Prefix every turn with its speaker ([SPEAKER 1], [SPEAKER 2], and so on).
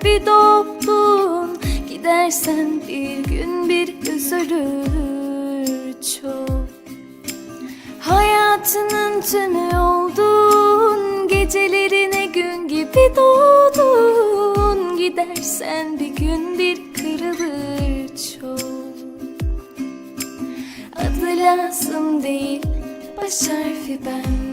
[SPEAKER 1] gibi doldun Gidersen bir gün bir üzülür çok. Hayatının tümü oldun Gecelerine gün gibi doğdun. Gidersen bir gün bir kırılır çok. Adı lazım değil Baş harfi ben